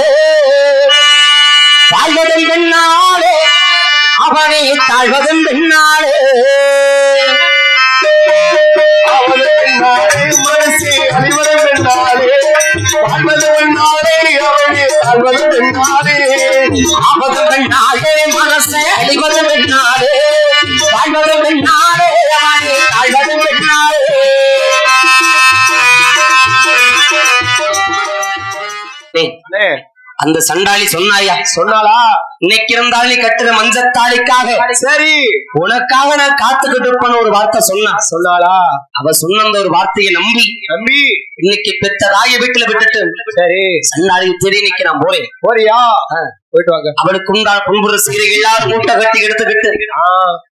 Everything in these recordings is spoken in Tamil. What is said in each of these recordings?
பெண்ணாலே வாழ்வதும் பெண்ணாலே அவனை தாழ்வதும் பெண்ணாலே அவளுக்கு நாளே மனசே அழிவதும் பெண்ணாலே வாழ்வதும் பெண்ணாலே அவனை வாழ்வதும் பெண்ணாலே ஆவதும் அந்த சண்டாளி சொன்னாயா? சொன்னாளா? இன்னைக்கு இருந்தாலும் நீ கட்டுற மஞ்சத்தாளிக்காக சரி. உனக்காக நான் காத்துக்கிட்டு இருப்பேன்னு ஒரு வார்த்தை சொன்னா. சொன்னாளா? அவ சொன்ன அந்த ஒரு வார்த்தையை நம்பி. தம்பி இன்னைக்கு பெத்த தாய வீட்டுல விட்டுட்டு சரி. சண்டாளி தேடி இன்னைக்கு நான் போறேன். போறியா. போயிட்டு வாங்க. அவளுக்கு உண்டான குன்புற சீரை எல்லாரும் மூட்டை கட்டி எடுத்துக்கிட்டு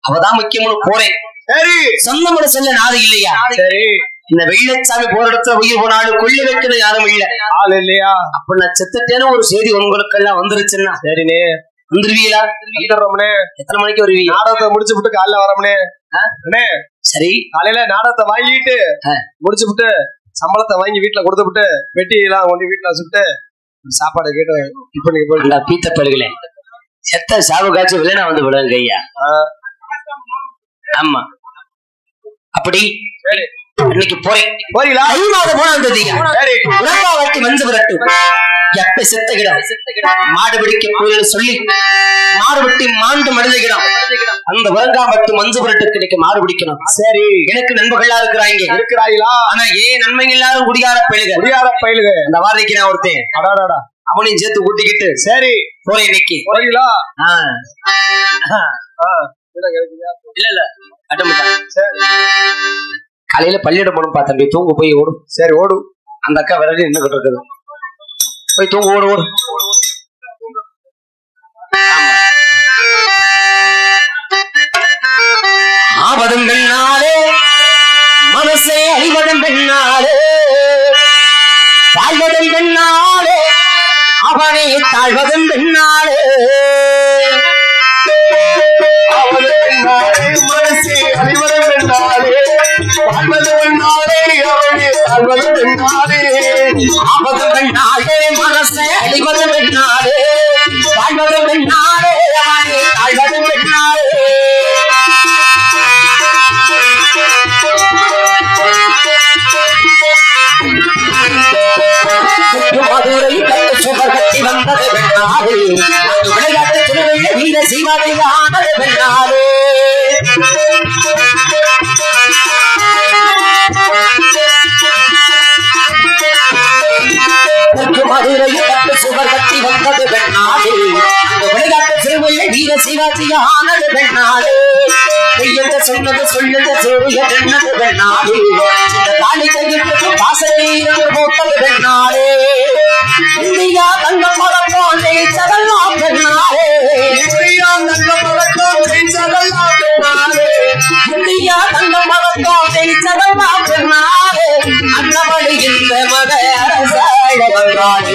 அவதான் முக்கியம்னு போறேன். சரி. சொந்தமுட செல்ல நாது இல்லையா? சரி. இந்த வெள்ளச்சாமி போற இடத்துல உயிர் போனாலும் கொள்ளி வைக்கிறது யாரும் இல்ல. ஆள் இல்லையா அப்ப நான் செத்துட்டேன்னு ஒரு செய்தி உங்களுக்கு எல்லாம் வந்துருச்சுன்னா? சரிண்ணே. வந்துருவீங்களா? வந்துடுறோம்னே எத்தனை மணிக்கு வருவீங்க? நாடகத்தை முடிச்சு விட்டு காலைல வரோம்னே அண்ணே சரி. காலையில நாடகத்தை வாங்கிட்டு. முடிச்சு விட்டு சம்பளத்தை வாங்கி வீட்டுல கொடுத்து விட்டு பெட்டி எல்லாம் கொண்டு வீட்டுல வச்சுட்டு சாப்பாடு கேட்டு டிஃபனுக்கு போய் பீத்த பழுகல செத்த சாவு காய்ச்சி வில்லனா வந்து விடுங்க ஐயா. ஆமா. அப்படி சரி. இன்னைக்கு போறேன் போறீங்களா? தை மாதம் மூணாம் தேதியா சரி உலகா வட்டி மஞ்சு விரட்டு எப்ப செத்த கிடம் மாடு பிடிக்க போயின்னு சொல்லி. மாடு வெட்டி மாண்டு மனிதகிடம் அந்த உலகாம்பட்டு மஞ்சு இன்னைக்கு மாடு பிடிக்கணும். சரி. எனக்கு நண்பர்களா இருக்கிறாங்க. இருக்கிறாங்களா ஆனா ஏன் நன்மைங்க எல்லாரும் குடியார பயிலுக? குடியார பயிலுக. அந்த வாரதைக்கு நான் ஒருத்தன். அடாடாடா. அவனையும் சேர்த்து கூட்டிக்கிட்டு சரி. போறேன் இன்னைக்கு. போறீங்களா? ஆ. ஆ, என்ன கிடைக்குதா? இல்ல இல்ல. கட்டமிட்டான் சரி. காலையில பள்ளியிடம் போகணும் பா தம்பி. தூங்க போய் ஓடும் சரி ஓடு. அந்த அக்கா விரட்டி நின்றுகிட்டு இருக்குது போய் தூங்க ஓடு ஓடு. ஆவதும் பெண்ணாலே மனசை அழிவதும் பெண்ணாலே வாழ்வதும் பெண்ணாலே அவனை தாழ்வதும் பெண்ணாலே வாழ்வதும் பெண்ணாலே அவனை மதுரை கட்டு சுவர் கட்டி வந்தது பெண்ணாறு விளையாட்டு திருவையில் வீர சிவனையானது ஆனது பெண்ணாறு வீர சிவாஜியானது பெண்ணாலே சொன்னது சொல்லுத சூரிய பெண்ணது பெண்ணாலே தாலி கையிட்டு பாசத்தீரது போட்டது பெண்ணாலே இந்தியா தங்க மகப்போம் ஜெயிச்சதெல்லாம் பெண்ணாலே. இந்தியா தங்க பதக்கம் ஜெயிச்சதெல்லாம் பெண்ணாலே. இந்தியா தங்கம் மகப்போம் ஜெயிச்சதெல்லாம் பெண்ணாலே. அன்னபடி இந்த மத அரசாழவர்களாலே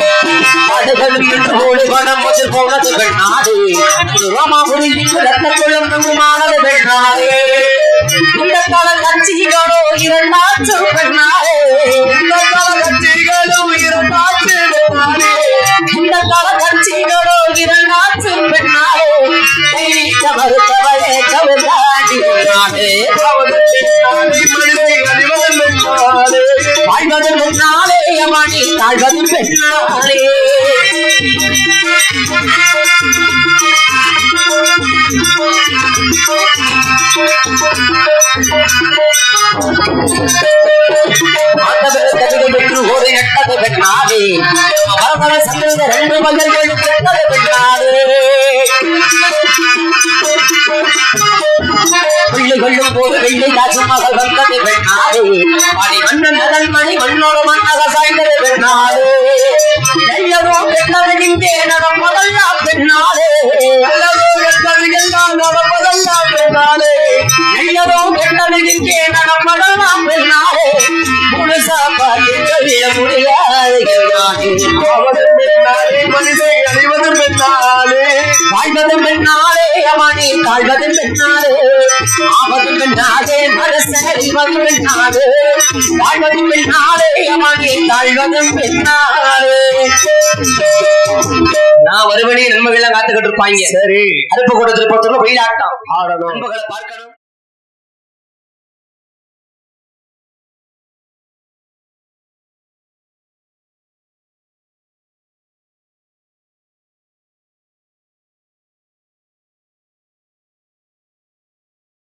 படுகளும் இன்று ஓடி முதல் இந்த கட்சிகளோ இரண்டாச்சு இந்த இந்த கட்சிகளோ இரண்டாச்சு மறுத்தவளே கவிதாடி பெண்ணாலே வாழ்வதன் பெண்ணாலே அம்மாடி ரெண்டு மகள்கள் பெற்றது போது வெள்ளை காசு மகள் வந்தது பெண்ணாலே மணி மன்னன் மணி மண்ணோடு மன்னக சாய்ந்தது பெண்ணாலே எல்லதோ பெண்ணவனிங்கே நடப்பதெல்லாம் பெண்ணாலே. எல்லதோ பெண்ணவனிகெல்லாம் நடப்பதெல்லாம் பெண்ணாலே. எல்லதோ பெண்ணவனிங்கே நடப்பதெல்லாம் பெண்ணாலே. முழுசா பார்க்க முடியாது அவனும் பெண்ணாலே மனிதை அடைவதும் வாழ்வதும் பெண்ணாலே அமணி தாழ்வதும் பெண்ணாலே. ஆவதும் பெண்ணாலே மனசறிவதும் பெண்ணாலே. வாழ்வதும் பெண்ணாலே அமணி தாழ்வதும் பெண்ணாலே. நான் வருவனே நன்மைகள் காத்துக்கிட்டு இருப்பாங்க. சரி. அருப்பு கூடத்தில் பொறுத்தவரை வெயிலாட்டம் ஆடணும். நண்பர்களை பார்க்கணும்.